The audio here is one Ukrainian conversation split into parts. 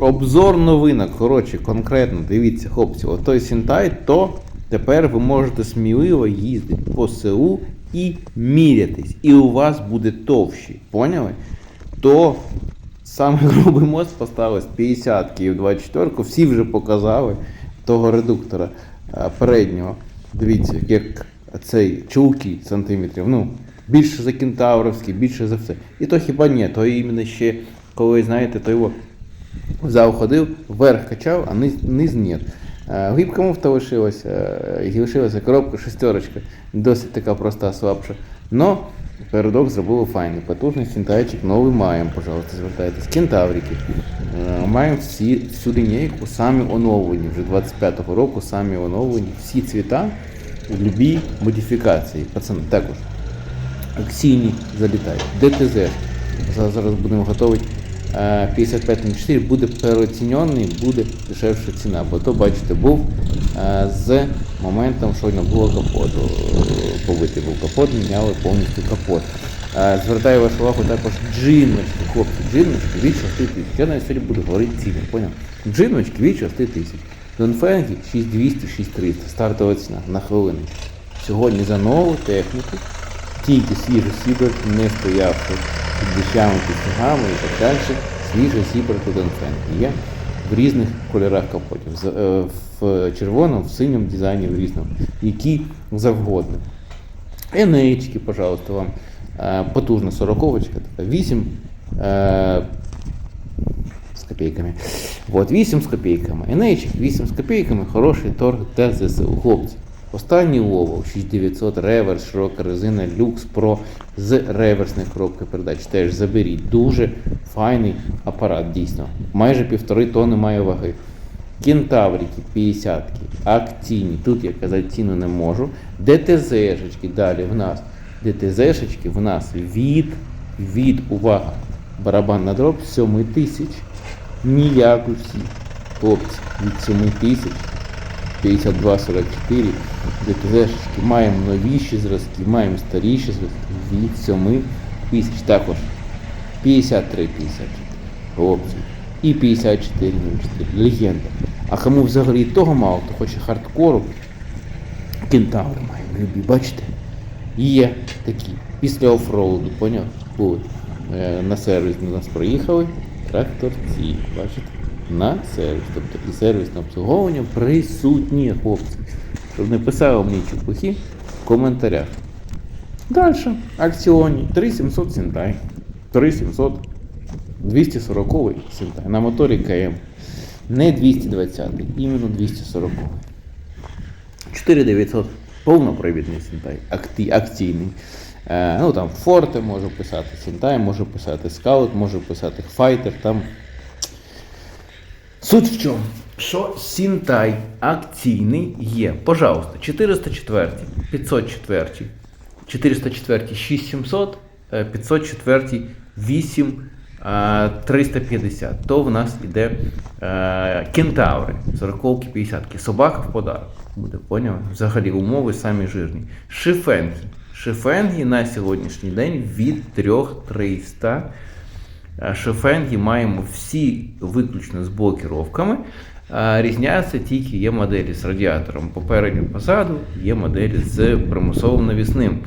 Обзор новинок, коротше, конкретно, дивіться, хлопці, отой Сінтай, то тепер ви можете сміливо їздити по СУ і мірятись. І у вас буде товщий. Поняли? То саме грубий мост поставили з 50 і в 24 всі вже показали того редуктора переднього. Дивіться, як цей чулки сантиметрів. Ну, більше за кентавровський, більше за все. І то хіба ні, то іменно ще, коли знаєте, то його зал ходив, вверх качав, а низ, низ ні. Е, Гибка муфта лишилася, е, і лишилася коробка шестерочка, досить така проста, слабша. Но передок зробили файний, потужний синтайчик новий маємо, пожалуйста, звертайтесь. Кентаврики. Е, Маємо всі, всю лінійку, самі оновлені, вже 25-го року, самі оновлені, всі цвіта, любі модифікації. Пацани, також. Акційні залітають. ДТЗ. Зараз будемо готувати. Е, 55 на 4 буде переоцінений, буде дешевша ціна. Бо то, бачите, був е, з моментом, що не було капоту. Е, Побитий був капот, міняли повністю капот. Е, Звертаю вашу увагу також джиночки, хлопці, джиночки від 6 тисяч. Я навіть сьогодні буду говорити ціни, поняв? Джиночки від 6 тисяч. Донфенги 6200, 6300, стартова ціна на хвилину. Сьогодні за нову техніку тільки свіжий сібер, не стоявши під дощами, під снігами і так далі, свіжий сібер. Є в різних кольорах капотів. Е, В червоному, в синьому дизайні, в різному, які завгодно. Енеєчки, пожалуйста, вам. Е, Потужна сороковочка, така 8 е, з копійками. От, 8 з копійками. Енейчик 8 з копійками, хороший торг для. Хлопці. Останній Ловол 6900 реверс, широка резина Lux Pro з реверсною коробкою передач. Теж заберіть. Дуже файний апарат, дійсно. Майже півтори тонни має ваги. Кентаврики 50 акційні. Тут я казати ціну не можу. ДТЗ-шечки далі в нас. ДТЗ-шечки в нас від, від, увага, барабан на дроб 7 тисяч. Ніяк усі. Хлопці, від 7 тисяч 52-44 ДТЗ-шечки. Маємо новіші зразки, маємо старіші зразки від 7 тисяч. Також 53 тисячі. Хлопці. І 54 04. Легенда. А кому взагалі того мало, хто хоче хардкору, кентаври маємо любі, бачите? Є такі. Після офроуду, поняв? Були. Е, На сервіс до нас проїхали. Тракторці, бачите? На сервіс. Тобто і сервісне обслуговування присутні, хлопці. Щоб не писали мені чепухи в коментарях. Далі. Акціоні. 3700 Сінтай. 3700 240 Сінтай. На моторі КМ. Не 220, іменно 240. 4900 повнопривідний Сінтай, акційний. Е, ну там Форте можу писати, Сінтай можу писати, Скаут можу писати, Файтер. Там Суть в чому? Що Сінтай акційний є. Пожалуйста, 404, 504, 404 6700, е, 504 8 е, 350. То в нас іде е, кентаври, 40 50 Собака в подарок. Буде поняв? Взагалі умови самі жирні. Шифенги. Шифенги на сьогоднішній день від 3300. Е, маємо всі виключно з блокіровками. Е, Різняться тільки є моделі з радіатором попередньо позаду, є моделі з примусовим навісним.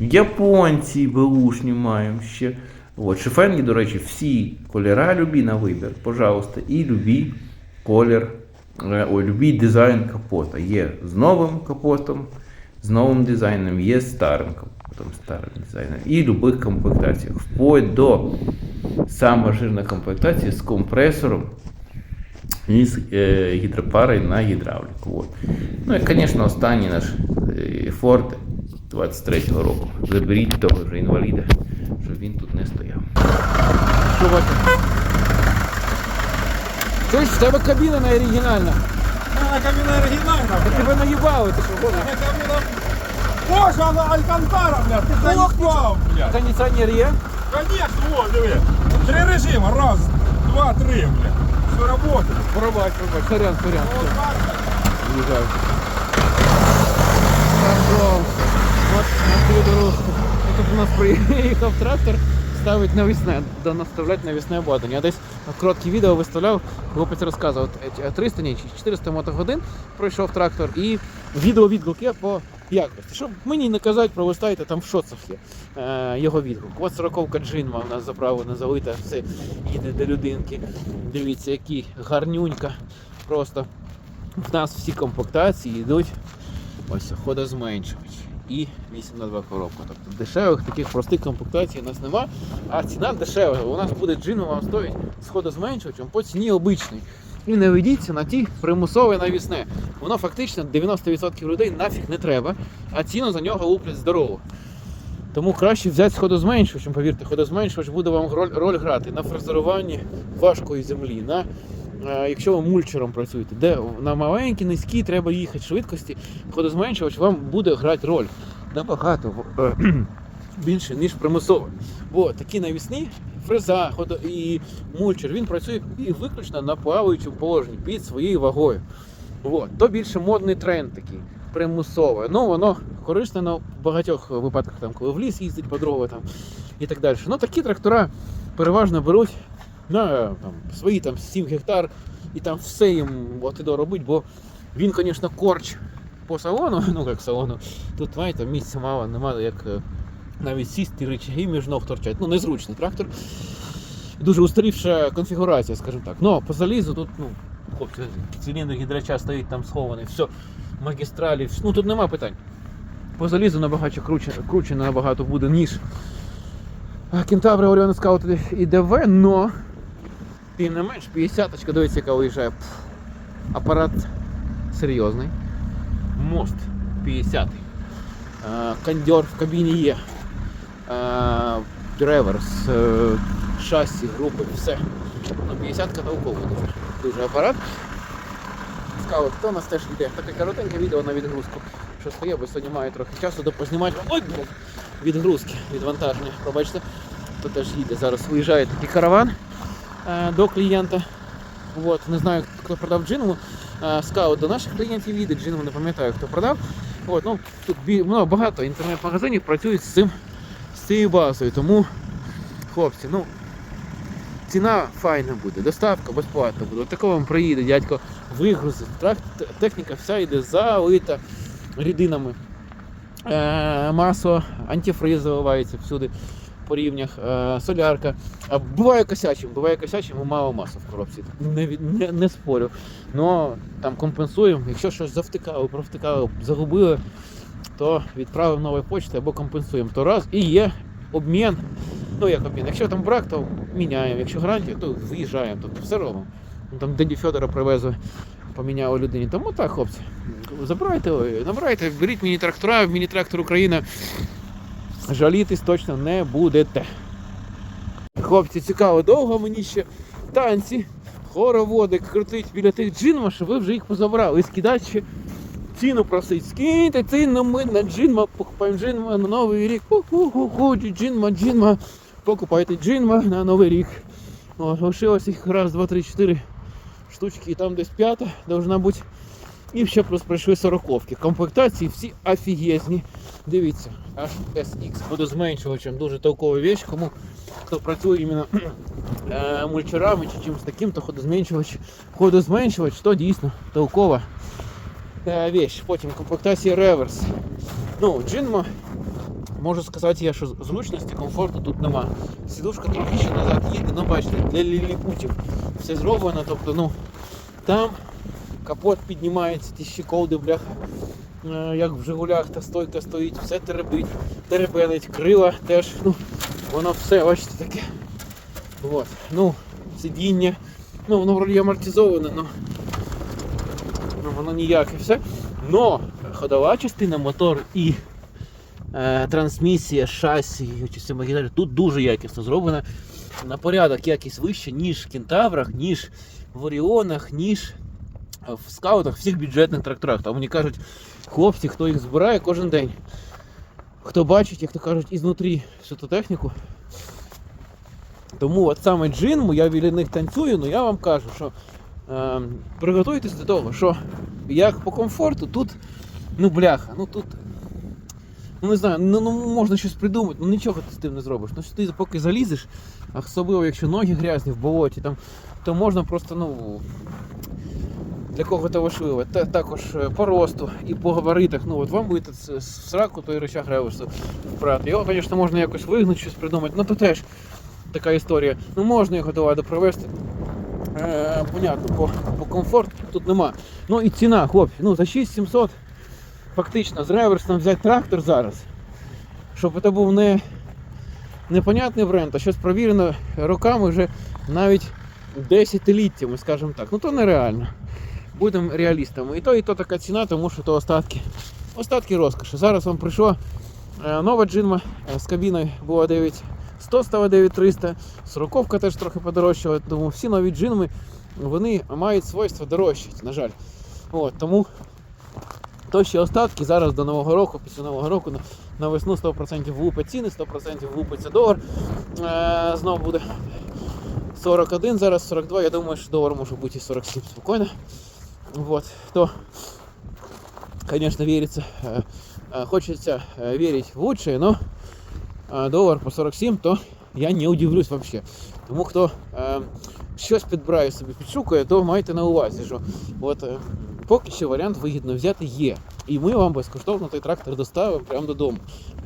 Японці беушні маємо ще. От, шифенги, до речі, всі кольора любі на вибір, пожалуйста, і любі колір, е, ой, любий дизайн капота. Є з новим капотом, з новим дизайном, є з старим капотом, старим дизайном. І любих комплектаціях. Вплоть до сама жирна комплектація з компресором і з е, гідропарою на гідравліку. От. Ну і, звісно, останній наш е, Ford 23-го року. Заберіть того вже інваліда, щоб він тут не стояв. Чуєш, в тебе кабіна не оригінальна. Она кабина оригинальна, Та тебе наїбали, ти що? Эта. Боже, она Алькантара, блядь, ты заебал, блядь. Кондиціонер є? Конечно, вот, диви. Три режима, раз, два, три, блядь. Все работает. Пробач, пробач. Сорян, сорян. Вот так, блядь. Уїжджаю. Так що, от на цю дорожку. Тут у нас приїхав трактор ставити навісне, да наставляти навісне обладнання. Я десь коротке відео виставляв, хлопець розказував, е, 300, ні, чи 400 мотогодин пройшов трактор і відео відгуки по якості. Щоб мені не казати, пролистайте, там в шоцах є е, його відгук. От 40 джинма у нас заправлена, залита, все їде до людинки. Дивіться, які гарнюнька. Просто в нас всі комплектації йдуть ось ходозменшувач і 8 на 2 коробка. Тобто дешевих таких простих комплектацій у нас нема, а ціна дешева. У нас буде джин вам стоїть з ходозменшувачем по ціні обичний. І не ведіться на ті примусове навісне. Воно фактично 90% людей нафіг не треба, а ціну за нього луплять здорово. Тому краще взяти з ходозменшувачем, повірте, ходозменшувач буде вам роль, роль грати на фрезеруванні важкої землі, на, якщо ви мульчером працюєте, де на маленькій, низькій треба їхати швидкості, ходозменшувач вам буде грати роль набагато е, більше, ніж примусово. Бо такі навісні фреза і мульчер, він працює і виключно на плаваючому положенні під своєю вагою. От. То більше модний тренд такий, примусове. Ну, воно корисне на багатьох випадках, там, коли в ліс їздить по дрова і так далі. Ну, такі трактора переважно беруть на там, свої там, 7 гектар і там все їм от робить, бо він, звісно, корч по салону, ну як салону, тут знаєте, місця мало, немає як е, навіть сісти речаги між ног торчать. Ну, незручний трактор. Дуже устарівша конфігурація, скажімо так. Ну, по залізу тут, ну, хлопці, циліндр гідрача стоїть там схований, все, магістралі, ну тут нема питань. По залізу набагато круче, круче набагато буде, ніж Кентаври Оріон Скаут і ДВ, но тим не менш 50-очка, дивіться, яка виїжджає. Пф, Апарат серйозний. Мост 50. Е, Кондьор в кабіні є. Е, Реверс, е, шасі, групи, все. Ну, 50-ка науково дуже. Дуже апарат. Скаут, хто у нас теж йде? Таке коротеньке відео на відгрузку. Що стає, бо сьогодні маю трохи часу допознімати. Ой, блядь! Відгрузки, відвантаження. Пробачте, то теж їде. Зараз виїжджає такий караван до клієнта. От, не знаю, хто продав джинму. Е, скаут до наших клієнтів їде, джинму не пам'ятаю, хто продав. От, ну, тут ну, багато інтернет-магазинів працюють з цим з цією базою. Тому, хлопці, ну ціна файна буде, доставка безплатна буде. От такого вам приїде, дядько вигрузить. Техніка вся йде залита рідинами. Е, масло, антифриз заливається всюди по рівнях, е, солярка. А буває косячим, буває косячим мало масла в коробці. Не, не, не спорю. Но там компенсуємо. Якщо щось завтикали, провтикали, загубили, то відправимо новою почтою або компенсуємо. То раз і є обмін. Ну як обмін. Якщо там брак, то міняємо. Якщо гарантія, то виїжджаємо. Тобто все робимо. Ну, Там дяді Федора привезли, поміняли людині. Тому так, хлопці. Забирайте, набирайте, беріть міні-трактора, міні-трактор Україна. Жалітись точно не будете. Хлопці, цікаво, довго мені ще танці, хороводи крутить біля тих джинма, що ви вже їх позабрали. І ціну просить. Скиньте ціну ми на джинма, покупаємо джинма на новий рік. Ху-ху-ху, джинма, джинма. Покупайте джинма на новий рік. О, лишилось їх раз, два, три, чотири штучки, і там десь п'ята должна бути. І ще плюс прийшли сороковки. Комплектації всі офігезні. Дивіться, аж SX. Буду зменшувачем, дуже толкова вещь. Кому хто працює іменно е, мульчерами чи чимось таким, то ходозменшувач, ходозменшувач, то дійсно толкова е, вещь. Потім комплектація реверс. Ну, джинма, можу сказати я, що зручності, комфорту тут нема. Сідушка трохи ще назад їде, ну бачите, для ліліпутів все зроблено, тобто, ну, там капот піднімається, ті щеколди, бляха, е, Як в Жигулях, та стойка стоїть, все теребить, теребенить, крила теж, ну, воно все, бачите, таке. От. Ну, сидіння, ну, воно вроді амортизоване, ну, ну воно ніяке все. Но ходова частина, мотор і е, трансмісія, шасі, всі тут дуже якісно зроблена. На порядок якість вище, ніж в кентаврах, ніж в Оріонах, ніж в скаутах, всіх бюджетних тракторах. Там мені кажуть, хлопці, хто їх збирає кожен день. Хто бачить, як то кажуть, ізнутрі всю ту техніку. Тому от саме джинму, я біля них танцюю, але я вам кажу, що е, приготуйтесь до того, що як по комфорту, тут, ну бляха, ну тут Ну не знаю, ну, ну можна щось придумати, ну нічого ти з тим не зробиш. Ну що ти поки залізеш, особливо якщо ноги грязні в болоті, там, то можна просто, ну. Для кого то важливо, та, також е, по росту і по габаритах. Ну от вам буде з, сраку той речах реверсу впрати. Його, звісно, можна якось вигнути, щось придумати, ну то теж така історія. Ну можна його до ладу провести. Е, понятно, по, по комфорту тут нема. Ну і ціна, хлопці, ну за 6700 фактично з реверсом взяти трактор зараз, щоб це був не непонятний бренд, а щось провірено роками вже навіть десятиліттями, скажімо так. Ну то нереально. Будемо реалістами. І то, і то така ціна, тому що то остатки. Остатки розкоші. Зараз вам прийшла е, нова джинма з кабіною була 9100, стала 9300. Сороковка теж трохи подорожчала, тому всі нові джинми вони мають свойство дорожчати, на жаль. От, тому то ще остатки зараз до Нового року, після Нового року на, на весну 100% влупить ціни, 100% влупиться долар. Е, знову буде 41, зараз 42, я думаю, що долар може бути і 47 спокійно. Вот, то, конечно, верится, э, э, хочется э, верить в лучшее, но э, долар по 47, то я не удивлюсь вообще. Тому хто е, щось підбирає собі, підшукує, то майте на увазі, що от, е, поки що варіант вигідно взяти є. І ми вам безкоштовно той трактор доставимо прямо додому.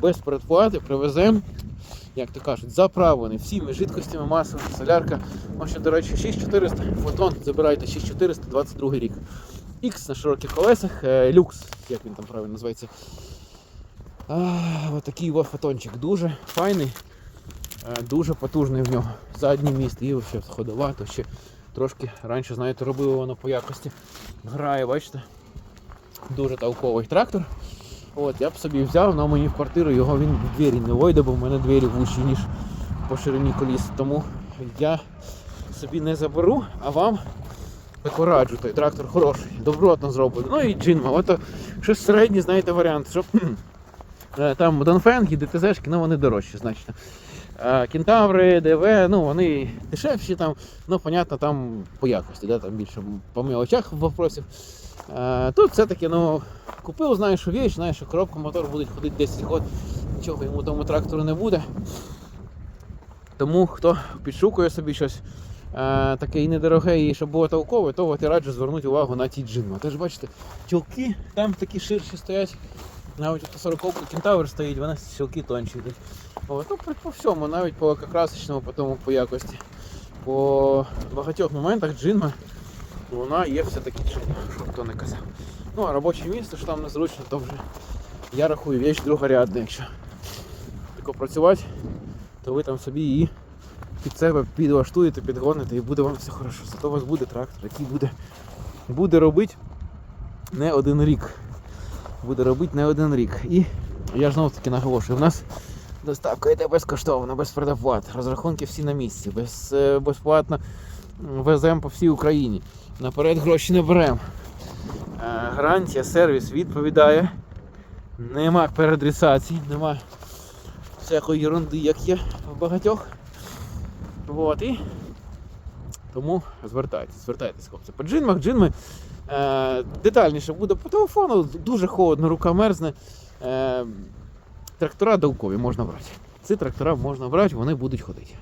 Без передплати привеземо, Як то кажуть, заправлений всіми жидкостями, масами, солярка. Ось, до речі, 6400, фотон, забирайте 6400, 22 рік. X на широких колесах, е, люкс, як він там правильно називається. Ось такий його фотончик дуже файний, е, дуже потужний в нього. Заднє місце і ще ходова, то ще трошки раніше, знаєте, робили воно по якості. Грає, бачите? Дуже толковий трактор. От, я б собі взяв, але мені в квартиру його він в двері не войде, бо в мене двері вущі, ніж по ширині коліс. Тому я собі не заберу, а вам таку раджу, той трактор хороший, добротно зроблений. Ну і джинма, от щось середній, знаєте, варіант, щоб е, там Донфенги, ДТЗшки, ну вони дорожчі, значно. А Кентаври, ДВ, ну вони дешевші там, ну, понятно, там по якості, да, там більше по мелочах вопросів. А, тут все-таки, ну, купив, знаєш, що віч, знаєш, що коробка мотор буде ходити 10 років, нічого йому тому трактору не буде. Тому хто підшукує собі щось е, таке і недороге, і щоб було толкове, то от я раджу звернути увагу на ті джинми. Теж бачите, тілки там такі ширші стоять. Навіть от 40 кентавр стоїть, вона сілки тонші йдуть. От, ну, по, всьому, навіть по красочному, по тому по якості. По багатьох моментах джинма вона є все-таки джинма, що хто не казав. Ну, а робоче місце, що там незручно, то вже я рахую віч другорядна, якщо тако працювати, то ви там собі її під себе підлаштуєте, підгоните і буде вам все хорошо. Зато у вас буде трактор, який буде, буде робити не один рік. Буде робити не один рік. І я знову таки наголошую, у нас доставка йде безкоштовно, без предоплат. Розрахунки всі на місці, без, е, безплатно веземо по всій Україні. Наперед гроші не беремо. Е, Гарантія, сервіс відповідає. Нема передрісацій, нема всякої ерунди, як є в багатьох. Вот, і тому звертайтесь, звертайтесь, хлопці. По джинмах, джинми е, детальніше буде по телефону, дуже холодно, рука мерзне. Е, трактора довкові можна брати. Ці трактора можна брати, вони будуть ходити.